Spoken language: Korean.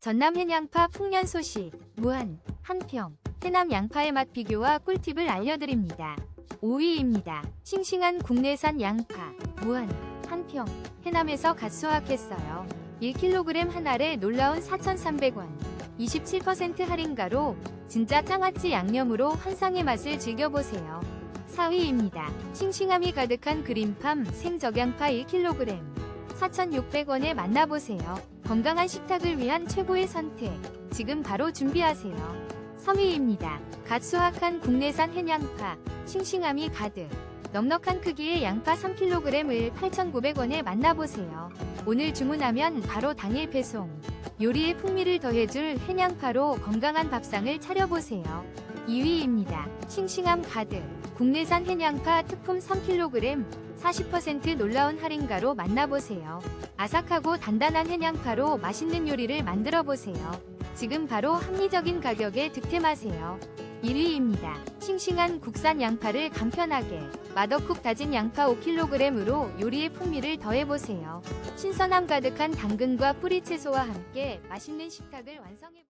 전남 해양파 풍년 소식, 무한, 한평, 해남 양파의 맛 비교와 꿀팁을 알려드립니다. 5위입니다. 싱싱한 국내산 양파, 무한, 한평, 해남에서 갓 수확했어요. 1kg 한 알에 놀라운 4,300원, 27% 할인가로 진짜 짱아찌 양념으로 환상의 맛을 즐겨보세요. 4위입니다. 싱싱함이 가득한 그린팜 생적양파 1kg, 4,600원에 만나보세요. 건강한 식탁을 위한 최고의 선택. 지금 바로 준비하세요. 3위입니다. 갓 수확한 국내산 해양파, 싱싱함이 가득. 넉넉한 크기의 양파 3kg을 8,900원에 만나보세요. 오늘 주문하면 바로 당일 배송. 요리에 풍미를 더해줄 해양파로 건강한 밥상을 차려보세요. 2위입니다. 싱싱함 가득. 국내산 해양파 특품 3kg 40% 놀라운 할인가로 만나보세요. 아삭하고 단단한 해양파로 맛있는 요리를 만들어 보세요. 지금 바로 합리적인 가격에 득템하세요. 1위입니다. 싱싱한 국산 양파를 간편하게 마더쿡 다진 양파 5kg으로 요리의 풍미를 더해보세요. 신선함 가득한 당근과 뿌리 채소와 함께 맛있는 식탁을 완성해